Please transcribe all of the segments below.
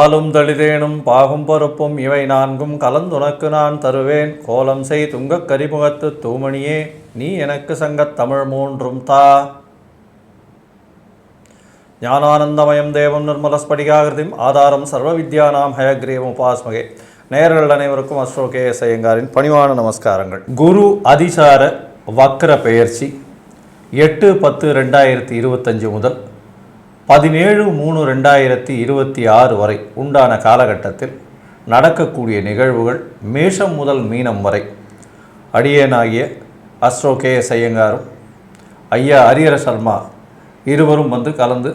பாலும் தளிதேனும் பாகும் பருப்பும் இவை நான்கும் கலந்துனக்கு நான் தருவேன். கோலம் செய் துங்கக் கரிமுகத்து தூமணியே நீ எனக்கு சங்கத் தமிழ் மூன்றும் தா. ஞானானந்தமயம் தேவம் நிர்மலஸ்படிகாகிருதிம் ஆதாரம் சர்வ வித்யானாம் ஹயக்ரீவம் உபாஸ்மகே. நேயர்கள் அனைவருக்கும் அஸ்ரோ கே எஸ் ஐயங்காரின் பணிவான நமஸ்காரங்கள். குரு அதிசார வக்ர பெயர்ச்சி எட்டு பத்து ரெண்டாயிரத்தி இருபத்தஞ்சு முதல் பதினேழு மூணு ரெண்டாயிரத்தி இருபத்தி ஆறு வரை உண்டான காலகட்டத்தில் நடக்கக்கூடிய நிகழ்வுகள் மேஷம் முதல் மீனம் வரை. அடியேனாகிய அஸ்ரோ கே எஸ் ஐயங்காரும் ஐயா ஹரிஹர சர்மா இருவரும் வந்து கலந்து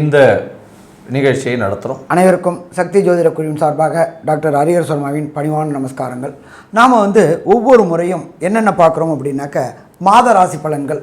இந்த நிகழ்ச்சியை நடத்துகிறோம் அனைவருக்கும் சக்தி ஜோதிட குழுவின் சார்பாக டாக்டர் ஹரிஹர் சர்மாவின் பணிவான நமஸ்காரங்கள். நாம் வந்து ஒவ்வொரு முறையும் என்னென்ன பார்க்குறோம் அப்படின்னாக்க மாத ராசி பலன்கள்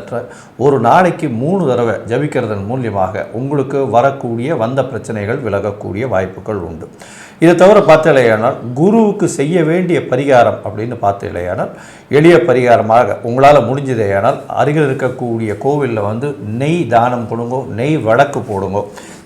மந்திரத்தை ஒரு நாளைக்கு மூணு தடவை ஜபிக்கிறதன் மூலியமாக உங்களுக்கு வரக்கூடிய வந்த பிரச்சனைகள் விலகக்கூடிய வாய்ப்புகள் உண்டு. இதை தவிர பார்த்தலையானால் குருவுக்கு செய்ய வேண்டிய பரிகாரம் அப்படின்னு பார்த்தலையானால் எளிய பரிகாரமாக உங்களால் முடிஞ்சதேயானால் அருகில் இருக்கக்கூடிய கோவிலில் வந்து நெய் தானம் கொடுங்கோ நெய் வழக்கு போடுங்கோ.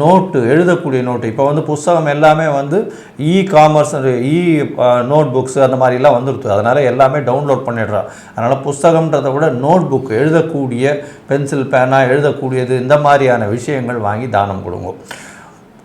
நோட்டு எழுதக்கூடிய நோட்டு. இப்போ வந்து புஸ்தகம் எல்லாமே வந்து e commerce e notebooks அந்த மாதிரிலாம் வந்துடுது அதனால் எல்லாமே டவுன்லோட் பண்ணிடுறான் அதனால் புஸ்தகம்ன்றதை விட நோட் புக் எழுதக்கூடிய பென்சில் பேனா எழுதக்கூடியது இந்த மாதிரியான விஷயங்கள் வாங்கி தானம் கொடுங்க.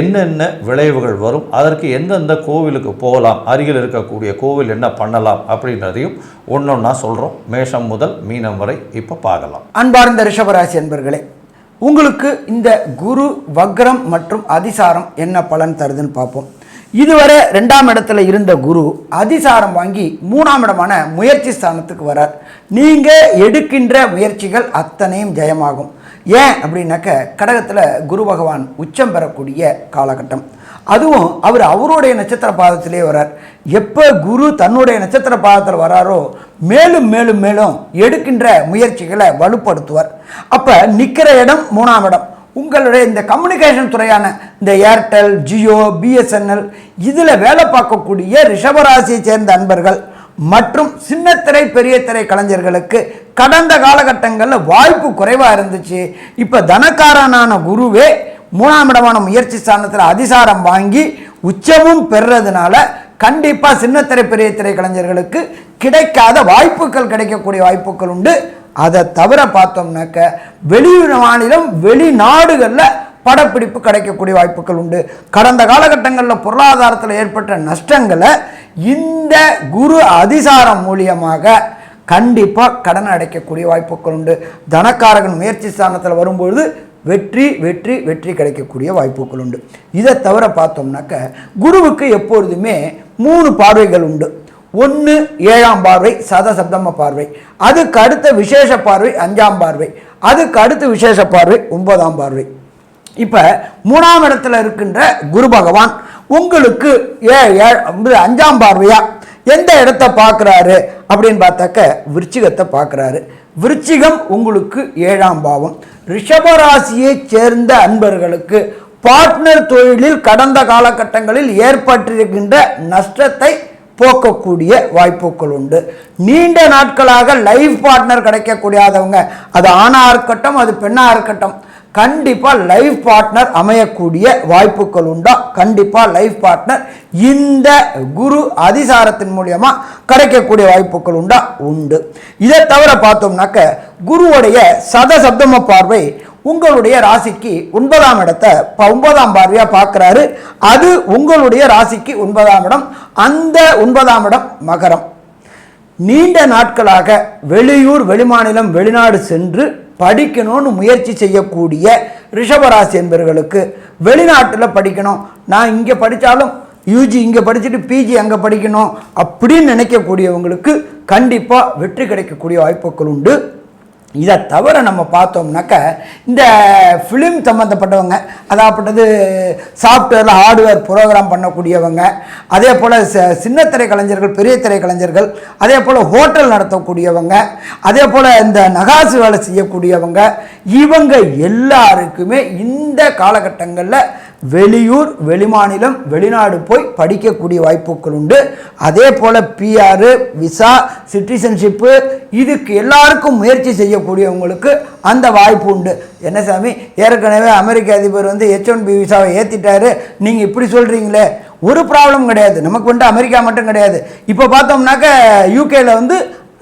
என்னென்ன விளைவுகள் வரும் அதற்கு எந்தெந்த கோவிலுக்கு போகலாம் அருகில் இருக்கக்கூடிய கோவில் என்ன பண்ணலாம் அப்படின்றதையும் ஒன்றொன்னா சொல்கிறோம் மேஷம் முதல் மீனம் வரை இப்போ பார்க்கலாம். அன்பார்ந்த ரிஷபராசி என்பர்களே உங்களுக்கு இந்த குரு வக்ரம் மற்றும் அதிசாரம் என்ன பலன் தருதுன்னு பார்ப்போம். இதுவரை ரெண்டாம் இடத்துல இருந்த குரு அதிசாரம் வாங்கி மூணாம் இடமான முயற்சி ஸ்தானத்துக்கு வரார். நீங்கள் எடுக்கின்ற முயற்சிகள் அத்தனையும் ஜெயமாகும். ஏன் அப்படின்னாக்க கடகத்தில் குரு பகவான் உச்சம் பெறக்கூடிய காலகட்டம். அதுவும் அவர் அவருடைய நட்சத்திர பாதத்திலே வரார். எப்போ குரு தன்னுடைய நட்சத்திர பாதத்தில் வராரோ மேலும் மேலும் மேலும் எடுக்கின்ற முயற்சிகளை வலுப்படுத்துவார். அப்போ நிற்கிற இடம் மூணாம் இடம். உங்களுடைய இந்த கம்யூனிகேஷன் துறையான இந்த ஏர்டெல் ஜியோ பிஎஸ்என்எல் இதில் வேலை பார்க்கக்கூடிய ரிஷபராசியை சேர்ந்த அன்பர்கள் மற்றும் சின்னத்திரை பெரிய திரை கலைஞர்களுக்கு கடந்த காலகட்டங்களில் வாய்ப்பு குறைவாக இருந்துச்சு. இப்போ தனக்காரனான குருவே மூணாம் இடமான முயற்சி ஸ்தானத்தில் அதிசாரம் வாங்கி உச்சமும் பெறுறதுனால கண்டிப்பாக சின்னத்திரை பெரிய திரை கலைஞர்களுக்கு கிடைக்காத வாய்ப்புகள் கிடைக்கக்கூடிய வாய்ப்புகள் உண்டு. அதை தவிர பார்த்தோம்னாக்க வெளி மாநிலம் வெளிநாடுகளில் படப்பிடிப்பு கிடைக்கக்கூடிய வாய்ப்புகள் உண்டு. கடந்த காலகட்டங்களில் பொருளாதாரத்தில் ஏற்பட்ட நஷ்டங்களை இந்த குரு அதிசாரம் மூலியமாக கண்டிப்பாக கடன் அடைக்கக்கூடிய வாய்ப்புகள் உண்டு. தனக்காரகன் முயற்சி ஸ்தானத்தில் வரும்பொழுது வெற்றி வெற்றி வெற்றி கிடைக்கக்கூடிய வாய்ப்புகள் உண்டு. இதை தவிர பார்த்தோம்னாக்க குருவுக்கு எப்பொழுதுமே மூணு பார்வைகள் உண்டு. ஒன்று ஏழாம் பார்வை சதசப்தம பார்வை. அதுக்கு அடுத்த விசேஷ பார்வை அஞ்சாம் பார்வை. அதுக்கு அடுத்த விசேஷ பார்வை ஒன்பதாம் பார்வை. இப்போ மூணாம் இடத்துல இருக்கின்ற குரு பகவான் உங்களுக்கு ஏ ஏ அஞ்சாம் பார்வையா? எந்த இடத்த பார்க்குறாரு? அப்படின்னு பார்த்தாக்க விருச்சிகத்தை பார்க்குறாரு. விருச்சிகம் உங்களுக்கு ஏழாம் பாவம். ரிஷபராசியைச் சேர்ந்த அன்பர்களுக்கு பார்ட்னர் தொழிலில் கடந்த காலகட்டங்களில் ஏற்பட்டிருக்கின்ற நஷ்டத்தை போக்கக்கூடிய வாய்ப்புகள் உண்டு. நீண்ட நாட்களாக லைஃப் பார்ட்னர் கிடைக்கக்கூடியாதவங்க அது ஆணாக இருக்கட்டும் அது பெண்ணாக இருக்கட்டும் கண்டிப்பாக லைஃப் பார்ட்னர் அமையக்கூடிய வாய்ப்புகள் உண்டா? கண்டிப்பாக லைஃப் பார்ட்னர் இந்த குரு அதிசாரத்தின் மூலயமா கிடைக்கக்கூடிய வாய்ப்புகள் உண்டா? உண்டு. இதை தவிர பார்த்தோம்னாக்க குருவுடைய சதசப்தம பார்வை உங்களுடைய ராசிக்கு ஒன்பதாம் இடத்தை ப- ஒன்பதாம் பார்வையாக பார்க்குறாரு. அது உங்களுடைய ராசிக்கு ஒன்பதாம் இடம். அந்த ஒன்பதாம் இடம் மகரம். நீண்ட நாட்களாக வெளியூர் வெளிமாநிலம் வெளிநாடு சென்று படிக்கணும்னு முயற்சி செய்யக்கூடிய ரிஷபராசி என்பவர்களுக்கு வெளிநாட்டில் படிக்கணும். நான் இங்கே படித்தாலும் யூஜி இங்கே படிச்சுட்டு பிஜி அங்கே படிக்கணும் அப்படின்னு நினைக்கக்கூடியவங்களுக்கு கண்டிப்பாக வெற்றி கிடைக்கக்கூடிய வாய்ப்புகள் உண்டு. இதை தவிர நம்ம பார்த்தோம்னாக்க இந்த ஃபிலிம் சம்மந்தப்பட்டவங்க அதாகப்பட்டது சாஃப்ட்வேரில் ஹார்ட்வேர் ப்ரோக்ராம் பண்ணக்கூடியவங்க அதே போல் சின்ன திரை கலைஞர்கள் பெரிய திரை கலைஞர்கள் அதே போல் ஹோட்டல் நடத்தக்கூடியவங்க அதே போல் இந்த நகாசு வேலை செய்யக்கூடியவங்க இவங்க எல்லாருக்குமே இந்த காலகட்டங்களில் வெளியூர் வெளிமாநிலம் வெளிநாடு போய் படிக்கக்கூடிய வாய்ப்புகள் உண்டு. அதே போல் பிஆர் விசா சிட்டிசன்ஷிப்பு இதுக்கு எல்லாருக்கும் முயற்சி செய்யக்கூடியவங்களுக்கு அந்த வாய்ப்பு உண்டு. என்ன சாமி? ஏற்கனவே அமெரிக்க அதிபர் வந்து ஹெச் ஒன் பி விசாவை ஏற்றிட்டாரு நீங்கள் இப்படி சொல்கிறீங்களே ஒரு ப்ராப்ளம் கிடையாது. நமக்கு வந்து அமெரிக்கா மட்டும் கிடையாது. இப்போ பார்த்தோம்னாக்க யூகேல வந்து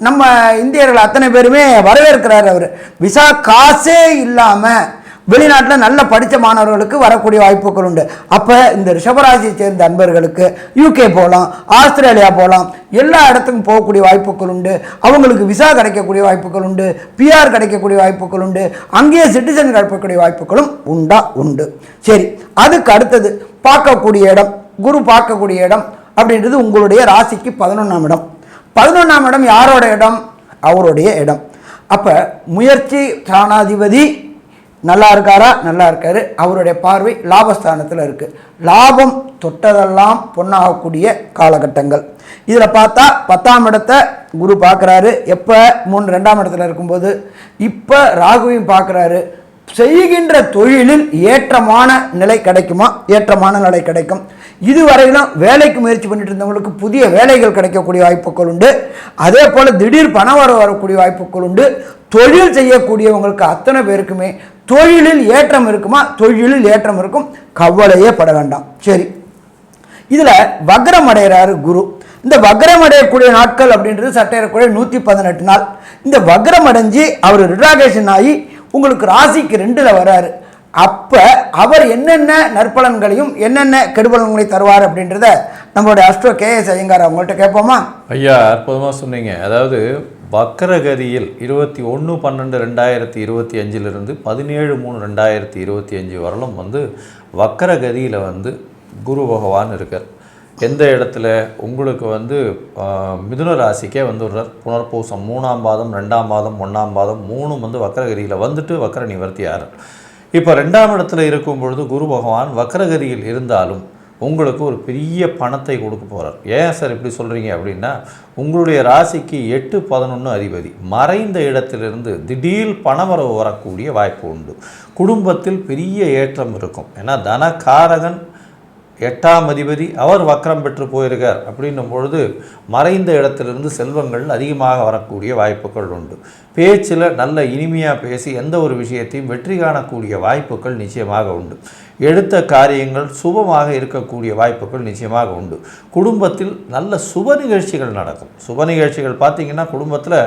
நம்ம இந்தியர்கள் அத்தனை பேருமே வரவேற்கிறார் அவர். விசா காசே இல்லாமல் வெளிநாட்டில் நல்ல படித்த மாணவர்களுக்கு வரக்கூடிய வாய்ப்புகள் உண்டு. அப்போ இந்த ரிஷபராசியை சேர்ந்த அன்பர்களுக்கு யூகே போகலாம் ஆஸ்திரேலியா போகலாம் எல்லா இடத்துக்கும் போகக்கூடிய வாய்ப்புகள் உண்டு. அவங்களுக்கு விசா கிடைக்கக்கூடிய வாய்ப்புகள் உண்டு பிஆர் கிடைக்கக்கூடிய வாய்ப்புகள் உண்டு அங்கேயே சிட்டிசன் கிடைக்கக்கூடிய வாய்ப்புகளும் உண்டா? உண்டு. சரி அதுக்கு அடுத்தது பார்க்கக்கூடிய இடம் குரு பார்க்கக்கூடிய இடம் அப்படின்றது உங்களுடைய ராசிக்கு பதினொன்றாம் இடம். பதினொன்றாம் இடம் யாரோட இடம்? அவருடைய இடம். அப்போ முயற்சி சாணாதிபதி நல்லா இருக்காரா? நல்லா இருக்காரு. அவருடைய பார்வை லாபஸ்தானத்தில் இருக்குது லாபம் தொட்டதெல்லாம் பொண்ணாகக்கூடிய காலகட்டங்கள். இதில் பார்த்தா பத்தாம் இடத்தை குரு பார்க்குறாரு. எப்போ? மூணு ரெண்டாம் இடத்துல இருக்கும்போது. இப்போ ராகுவையும் பார்க்குறாரு. செய்கின்ற தொழிலில் ஏற்றமான நிலை கிடைக்குமா? ஏற்றமான நிலை கிடைக்கும். இதுவரையிலும் வேலைக்கு முயற்சி பண்ணிட்டு இருந்தவங்களுக்கு புதிய வேலைகள் கிடைக்கக்கூடிய வாய்ப்புகள் உண்டு. அதே போல் திடீர் பணம் வர வரக்கூடிய வாய்ப்புகள் உண்டு. தொழில் செய்யக்கூடியவங்களுக்கு அத்தனை பேருக்குமே தொழிலில் ஏற்றம் இருக்குமா? தொழிலில் ஏற்றம் இருக்கும். கவலையே பட வேண்டாம். சரி. இதில் வக்ரம் அடைகிறாரு குரு. இந்த வக்ரம் அடையக்கூடிய நாட்கள் அப்படின்றது சட்டையறக்கூடிய நூற்றி பதினெட்டு நாள். இந்த வக்ரம் அடைஞ்சு அவர் ரிட்ராகேஷன் ஆகி உங்களுக்கு ராசிக்கு ரெண்டில் வராரு. அப்போ அவர் என்னென்ன நற்பலன்களையும் என்னென்ன கெடுபலன்களையும் தருவார் அப்படின்றத நம்மளுடைய அஸ்ட்ரோ கேஎஸ் ஐயங்கார் அவங்கள்ட்ட கேட்போமா? ஐயா அற்புதமாக சொன்னீங்க. அதாவது வக்கரகதியில் இருபத்தி ஒன்று பன்னெண்டு ரெண்டாயிரத்தி இருபத்தி அஞ்சிலிருந்து பதினேழு மூணு ரெண்டாயிரத்தி இருபத்தி அஞ்சு வரலும் வந்து வக்கரகதியில் வந்து குரு பகவான் இருக்கார். எந்த இடத்துல உங்களுக்கு வந்து மிதுன ராசிக்கே வந்துடுறார். புனர்பூசம் மூணாம் பாதம் ரெண்டாம் பாதம் ஒன்றாம் பாதம் மூணும் வந்து வக்கரகிரியில் வந்துட்டு வக்கர நிவர்த்தி ஆறார். இப்போ ரெண்டாம் இடத்துல இருக்கும் பொழுது குரு பகவான் வக்கரகிரியில் இருந்தாலும் உங்களுக்கு ஒரு பெரிய பணத்தை கொடுக்க போகிறார் ஏன் சார் இப்படி சொல்கிறீங்க அப்படின்னா உங்களுடைய ராசிக்கு எட்டு பதினொன்று அதிபதி மறைந்த இடத்திலிருந்து திடீர் பணவரவு வரக்கூடிய வாய்ப்பு உண்டு. குடும்பத்தில் பெரிய ஏற்றம் இருக்கும். ஏன்னா தனகாரகன் எட்டாம் அதிபதி அவர் வக்ரம் பெற்று போயிருக்கார் அப்படின்னும் பொழுது மறைந்த இடத்திலிருந்து செல்வங்கள் அதிகமாக வரக்கூடிய வாய்ப்புகள் உண்டு. பேச்சில் நல்ல இனிமையாக பேசி எந்த ஒரு விஷயத்தையும் வெற்றி காணக்கூடிய வாய்ப்புகள் நிச்சயமாக உண்டு. எடுத்த காரியங்கள் சுபமாக இருக்கக்கூடிய வாய்ப்புகள் நிச்சயமாக உண்டு. குடும்பத்தில் நல்ல சுப நிகழ்ச்சிகள் நடக்கும். சுப நிகழ்ச்சிகள் பார்த்திங்கன்னா குடும்பத்தில்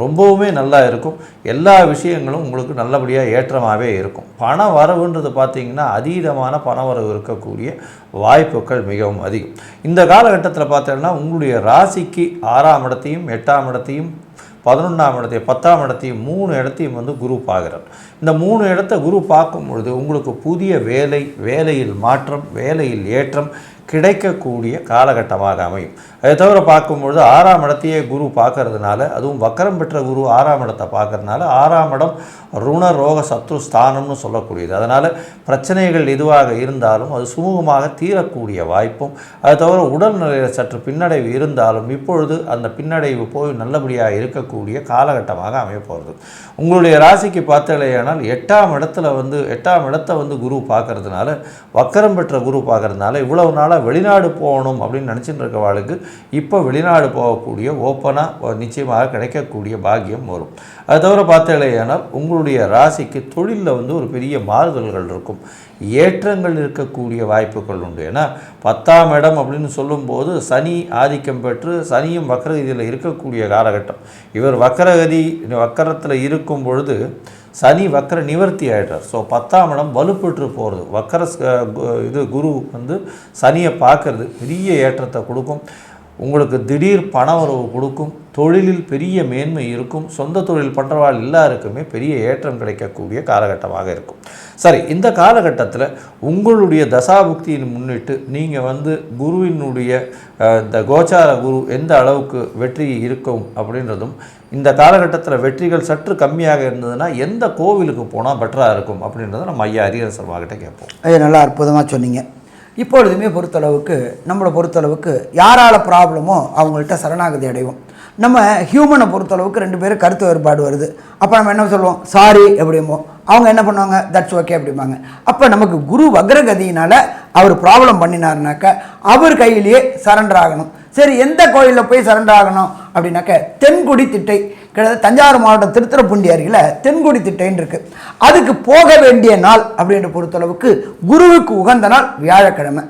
ரொம்பவுமே நல்லா இருக்கும். எல்லா விஷயங்களும் உங்களுக்கு நல்லபடியாக ஏற்றமாகவே இருக்கும். பண வரவுன்றது பார்த்திங்கன்னா அதீதமான பண வரவு இருக்கக்கூடிய வாய்ப்புகள் மிகவும் அதிகம். இந்த காலகட்டத்தில் பார்த்தீங்கன்னா உங்களுடைய ராசிக்கு ஆறாம் இடத்தையும் எட்டாம் இடத்தையும் பதினொன்றாம் இடத்தையும் பத்தாம் இடத்தையும் மூணு இடத்தையும் வந்து குரு பார்க்குறார். இந்த மூணு இடத்த குரு பார்க்கும் பொழுது உங்களுக்கு புதிய வேலை வேலையில் மாற்றம் வேலையில் ஏற்றம் கிடைக்கக்கூடிய காலகட்டமாக அமையும். அதை தவிர பார்க்கும்பொழுது ஆறாம் இடத்தையே குரு பார்க்கறதுனால அதுவும் வக்கரம் பெற்ற குரு ஆறாம் இடத்தை பார்க்கறதுனால ஆறாம் இடம் ருண ரோக சத்ரு ஸ்தானம்னு சொல்லக்கூடியது. அதனால் பிரச்சனைகள் எதுவாக இருந்தாலும் அது சுமூகமாக தீரக்கூடிய வாய்ப்பும் அதை தவிர உடல்நிலையில் சற்று பின்னடைவு இருந்தாலும் இப்பொழுது அந்த பின்னடைவு போய் நல்லபடியாக இருக்கக்கூடிய காலகட்டமாக அமையப்போகிறது உங்களுடைய ராசிக்கு பார்த்தலையானால் எட்டாம் இடத்துல வந்து எட்டாம் இடத்தை வந்து குரு பார்க்கறதுனால வக்கரம் பெற்ற குரு பார்க்கறதுனால இவ்வளவு நாளாக வெளிநாடு போகணும் அப்படின்னு நினச்சிட்டு இருக்கவாளுக்கு இப்போ வெளிநாடு போகக்கூடிய ஓப்பனாக நிச்சயமாக கிடைக்கக்கூடிய பாக்கியம் வரும். அது தவிர பார்த்தலையானால் உங்களுடைய ராசிக்கு தொழிலில் வந்து ஒரு பெரிய மாறுதல்கள் இருக்கும். ஏற்றங்கள் இருக்கக்கூடிய வாய்ப்புகள் உண்டு. ஏன்னா பத்தாம் இடம் அப்படின்னு சொல்லும்போது சனி ஆதிக்கம் பெற்று சனியும் வக்கரகதியில் இருக்கக்கூடிய காலகட்டம். இவர் வக்கரகதி வக்கரத்தில் இருக்கும் பொழுது சனி வக்கர நிவர்த்தி ஆகிட்டார் ஸோ பத்தாம் இடம் வலுப்பெற்று போகிறது வக்கர கு- இது குரு வந்து சனியை பார்க்கறது பெரிய ஏற்றத்தை கொடுக்கும். உங்களுக்கு திடீர் பண உறவு கொடுக்கும். தொழிலில் பெரிய மேன்மை இருக்கும். சொந்த தொழில் பண்ணுறவாள் எல்லாருக்குமே பெரிய ஏற்றம் கிடைக்கக்கூடிய காலகட்டமாக இருக்கும். சரி இந்த காலகட்டத்தில் உங்களுடைய தசாபுக்தியின் முன்னிட்டு நீங்கள் வந்து குருவினுடைய இந்த கோச்சார குரு எந்த அளவுக்கு வெற்றி இருக்கும் அப்படின்றதும் இந்த காலகட்டத்தில் வெற்றிகள் சற்று கம்மியாக இருந்ததுன்னா எந்த கோவிலுக்கு போனால் பெட்டராக இருக்கும் அப்படின்றத நம்ம ஐயா அரியர் சர்மாகிட்ட கேட்போம். ஐயா நல்லா அற்புதமாக சொன்னீங்க. இப்பொழுதுமே பொறுத்தளவுக்கு நம்மளை பொறுத்தளவுக்கு யாரால ப்ராப்ளமோ அவங்கள்ட்ட சரணாகதி அடைவோம். நம்ம ஹியூமனை பொறுத்தளவுக்கு ரெண்டு பேரும் கருத்து வேறுபாடு வருது. அப்போ நம்ம என்ன சொல்லுவோம்? சாரி எப்படிமோ அவங்க என்ன பண்ணுவாங்க? தட்ஸ் ஓகே அப்படிம்பாங்க. அப்போ நமக்கு குரு வக்ரகதியினால் அவர் ப்ராப்ளம் பண்ணினாருனாக்க அவர் கையிலேயே சரண்டர் ஆகணும். சரி எந்த கோயிலில் போய் சரண்டர் ஆகணும்? அப்படின்னாக்க தென்குடி திட்டை கிட்டத்தட்ட தஞ்சாவூர் மாவட்டம் திருத்துறைப்பூண்டி அருகில் தென்குடி திட்டைன்னு இருக்குது அதுக்கு போக வேண்டிய நாள் அப்படின்ற பொறுத்தளவுக்கு குருவுக்கு உகந்த நாள் வியாழக்கிழமை.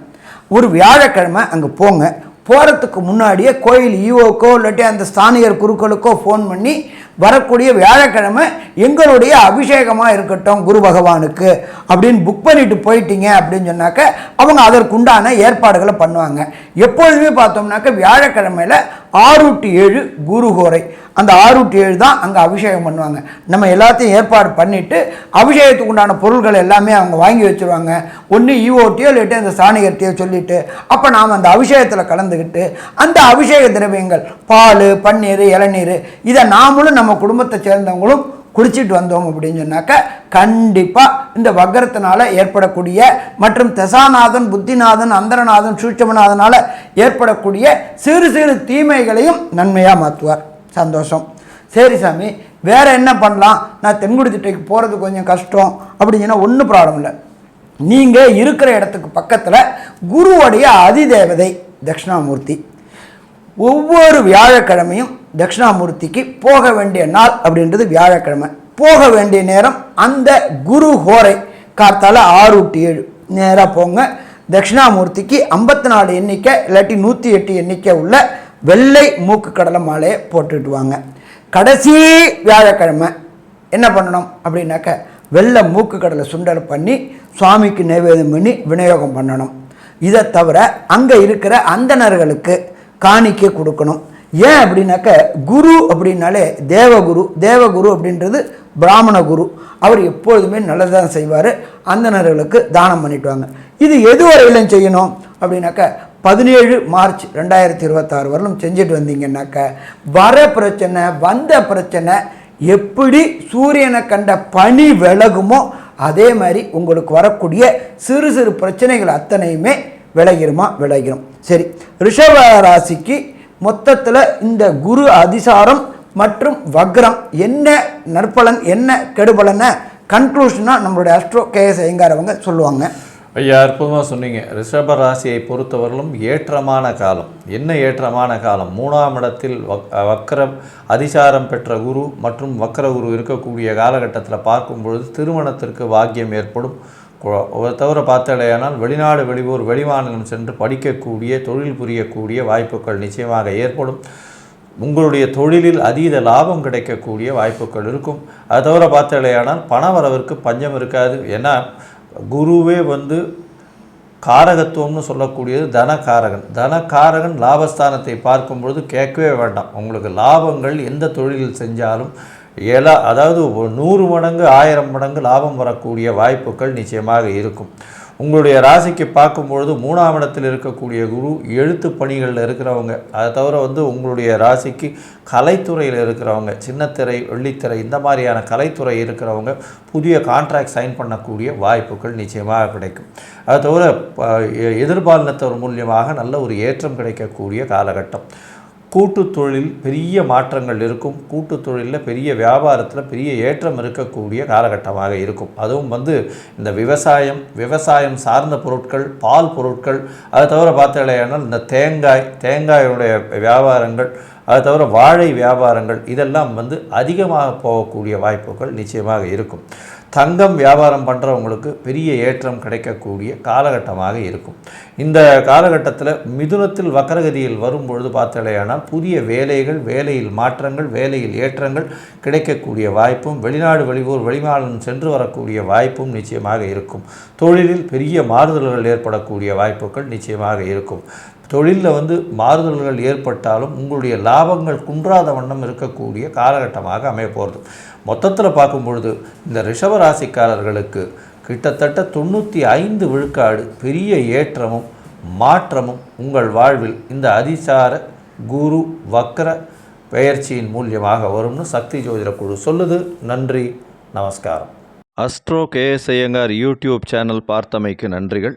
ஒரு வியாழக்கிழமை அங்கே போங்க. போகிறதுக்கு முன்னாடியே கோயில் ஈவோக்கோ இல்லாட்டி அந்த ஸ்தானியர் குருக்களுக்கோ ஃபோன் பண்ணி வரக்கூடிய வியாழக்கிழமை எங்களுடைய அபிஷேகமாக இருக்கட்டும் குரு பகவானுக்கு. அப்படின்னு புக் பண்ணிட்டு போயிட்டீங்க அப்படின்னு சொன்னாக்க அவங்க அதற்குண்டான ஏற்பாடுகளை பண்ணுவாங்க. எப்பொழுதுமே பார்த்தோம்னாக்க வியாழக்கிழமையில் ஆறு டு ஏழு குருகோரை அந்த ஆறு டு ஏழு தான் அங்கே அபிஷேகம் பண்ணுவாங்க. நம்ம எல்லாத்தையும் ஏற்பாடு பண்ணிவிட்டு அபிஷேகத்துக்கு உண்டான பொருள்கள் எல்லாமே அவங்க வாங்கி வச்சுருவாங்க. ஒன்று ஈஓட்டியோ இல்லாட்டி அந்த சாணிகர்த்தியோ சொல்லிட்டு அப்போ நாம் அந்த அபிஷேகத்தில் கலந்துக்கிட்டு அந்த அபிஷேக திரவியங்கள் பால் பன்னீர் இளநீர் இதை நாமளும் நம்ம நம்ம குடும்பத்தை சேர்ந்தவங்களும் குடிச்சிட்டு வந்தோம் அப்படின்னு சொன்னாக்க கண்டிப்பாக இந்த வக்கரத்தினால் ஏற்படக்கூடிய மற்றும் தசாநாதன் புத்திநாதன் அந்தரநாதன் சூட்சமநாதனால் ஏற்படக்கூடிய சிறு சிறு தீமைகளையும் நன்மையாக மாற்றுவார் சந்தோஷம். சரி சாமி வேற என்ன பண்ணலாம்? நான் தென்குடி திட்டைக்கு போகிறது கொஞ்சம் கஷ்டம் அப்படிங்கன்னா ஒன்றும் ப்ராப்ளம் இல்லை. நீங்கள் இருக்கிற இடத்துக்கு பக்கத்தில் குருவுடைய அதிதேவதை தட்சிணாமூர்த்தி. ஒவ்வொரு வியாழக்கிழமையும் தட்சிணாமூர்த்திக்கு போக வேண்டிய நாள் அப்படின்றது வியாழக்கிழமை. போக வேண்டிய நேரம் அந்த குரு ஹோரை காத்தால் ஆறு டு ஏழு. நேராக போங்க. தட்சிணாமூர்த்திக்கு ஐம்பத்தி நாலு எண்ணிக்கை இல்லாட்டி நூற்றி எட்டு எண்ணிக்கை உள்ள வெள்ளை மூக்கு கடலை மாலையை போட்டுட்டு வாங்க. கடைசி வியாழக்கிழமை என்ன பண்ணணும் அப்படின்னாக்க வெள்ளை மூக்கு கடலை சுண்டல் பண்ணி சுவாமிக்கு நைவேதம் பண்ணி விநியோகம் பண்ணணும். இதை தவிர அங்கே இருக்கிற அந்தணர்களுக்கு காணிக்கை கொடுக்கணும். ஏன் அப்படின்னாக்க குரு அப்படின்னாலே தேவகுரு தேவகுரு அப்படின்றது பிராமண குரு. அவர் எப்பொழுதுமே நல்லதான் செய்வார். அந்தணர்களுக்கு தானம் பண்ணிட்டுவாங்க. இது எது வரையிலும் செய்யணும்? அப்படின்னாக்க பதினேழு மார்ச் ரெண்டாயிரத்தி இருபத்தாறு வரலும் செஞ்சுட்டு வந்தீங்கன்னாக்க வர பிரச்சனை வந்த பிரச்சனை எப்படி சூரியனை கண்ட பனி விலகுமோ அதே மாதிரி உங்களுக்கு வரக்கூடிய சிறு சிறு பிரச்சனைகள் அத்தனையுமே விளைகிறோமா விளைகிறோம் சரி. ரிஷப ராசிக்கு மொத்தத்தில் இந்த குரு அதிசாரம் மற்றும் வக்ரம் என்ன நற்பலன் என்ன கெடுபலனை கன்க்ளூஷனாக நம்மளுடைய அஸ்ட்ரோ கேஎஸ் ஐயங்கார் சொல்லுவாங்க. ஐயா அற்புதமாக சொன்னீங்க. ரிஷப ராசியை பொறுத்தவரையிலும் ஏற்றமான காலம். என்ன ஏற்றமான காலம்? மூணாம் இடத்தில் வக் வக்கரம் அதிசாரம் பெற்ற குரு மற்றும் வக்கர குரு இருக்கக்கூடிய காலகட்டத்தில் பார்க்கும் பொழுது திருமணத்திற்கு பாக்கியம் ஏற்படும். ஒரு தவிர பார்த்தடையானால் வெளிநாடு வெளியூர் வெளிமாநிலம் சென்று படிக்கக்கூடிய தொழில் புரியக்கூடிய வாய்ப்புகள் நிச்சயமாக ஏற்படும். உங்களுடைய தொழிலில் அதீத லாபம் கிடைக்கக்கூடிய வாய்ப்புகள் இருக்கும். அது தவிர பார்த்தடையானால் பண வரவிற்கு பஞ்சம் இருக்காது. ஏன்னா குருவே வந்து காரகத்துவம்னு சொல்லக்கூடியது தனகாரகன். தனகாரகன் லாபஸ்தானத்தை பார்க்கும் பொழுது கேட்கவே வேண்டாம். உங்களுக்கு லாபங்கள் எந்த தொழிலில் செஞ்சாலும் ஏலா அதாவது நூறு மடங்கு ஆயிரம் மடங்கு லாபம் வரக்கூடிய வாய்ப்புகள் நிச்சயமாக இருக்கும். உங்களுடைய ராசிக்கு பார்க்கும்பொழுது மூணாம் இடத்தில் இருக்கக்கூடிய குரு எழுத்து பணிகளில் இருக்கிறவங்க. அதை தவிர வந்து உங்களுடைய ராசிக்கு கலைத்துறையில் இருக்கிறவங்க சின்னத்திரை வெள்ளித்திரை இந்த மாதிரியான கலைத்துறை இருக்கிறவங்க புதிய கான்ட்ராக்ட் சைன் பண்ணக்கூடிய வாய்ப்புகள் நிச்சயமாக கிடைக்கும். அது தவிர ப- எ- எதிர்பாலினத்தவர் மூலியமாக நல்ல ஒரு ஏற்றம் கிடைக்கக்கூடிய காலகட்டம். கூட்டு தொழில் பெரிய மாற்றங்கள் இருக்கும். கூட்டு தொழிலில் பெரிய வியாபாரத்தில் பெரிய ஏற்றம் இருக்கக்கூடிய காலகட்டமாக இருக்கும். அதுவும் வந்து இந்த விவசாயம் விவசாயம் சார்ந்த பொருட்கள் பால் பொருட்கள் அது தவிர பார்த்தீங்கன்னா இந்த தேங்காய் தேங்காயுடைய வியாபாரங்கள் அது தவிர வாழை வியாபாரங்கள் இதெல்லாம் வந்து அதிகமாக போகக்கூடிய வாய்ப்புகள் நிச்சயமாக இருக்கும். தங்கம் வியாபாரம் பண்ணுறவங்களுக்கு பெரிய ஏற்றம் கிடைக்கக்கூடிய காலகட்டமாக இருக்கும். இந்த காலகட்டத்தில் மிதுனத்தில் வக்கரகதியில் வரும்பொழுது பார்த்தலையானால் புதிய வேலைகள் வேலையில் மாற்றங்கள் வேலையில் ஏற்றங்கள் கிடைக்கக்கூடிய வாய்ப்பும் வெளிநாடு வெளியூர் வெளிமாநிலம் சென்று வரக்கூடிய வாய்ப்பும் நிச்சயமாக இருக்கும். தொழிலில் பெரிய மாறுதல்கள் ஏற்படக்கூடிய வாய்ப்புகள் நிச்சயமாக இருக்கும். தொழிலில் வந்து மாறுதல்கள் ஏற்பட்டாலும் உங்களுடைய லாபங்கள் குன்றாத வண்ணம் இருக்கக்கூடிய காலகட்டமாக அமைய போகிறது மொத்தத்தில் பார்க்கும் பொழுது இந்த ரிஷபராசிக்காரர்களுக்கு கிட்டத்தட்ட தொண்ணூற்றி ஐந்து விழுக்காடு பெரிய ஏற்றமும் மாற்றமும் உங்கள் வாழ்வில் இந்த அதிசார குரு வக்ர பெயர்ச்சியின் மூலியமாக வரும்னு சக்தி ஜோதிட குழு சொல்லுது. நன்றி நமஸ்காரம். Astro KS Iyengar YouTube channel பார்த்தமைக்கு நன்றிகள்.